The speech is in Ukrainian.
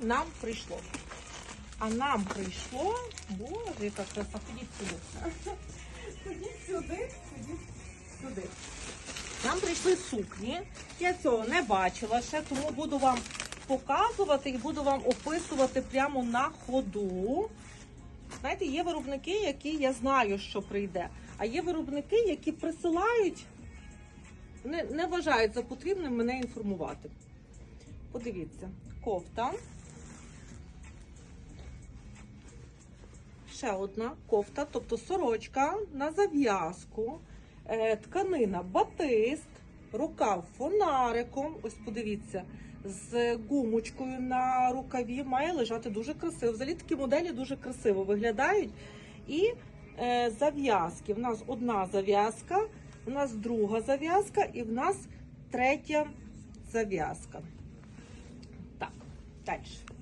нам прийшло. А нам прийшло, боже, яка краса, ходіть сюди. Ходіть сюди, ходіть сюди. Нам прийшли сукні. Я цього не бачила ще, тому буду вам показувати і буду вам описувати прямо на ходу. Знаєте, є виробники, які я знаю, що прийде. А є виробники, які присилають, не, не вважають за потрібним мене інформувати. Подивіться, кофта. Ще одна кофта, тобто сорочка на зав'язку, е, тканина батист, рукав фонариком. Ось подивіться, з гумочкою на рукаві має лежати дуже красиво. Взагалі такі моделі дуже красиво виглядають. І е, зав'язки. В нас одна зав'язка, в нас друга зав'язка і в нас третя зав'язка. Так, далі.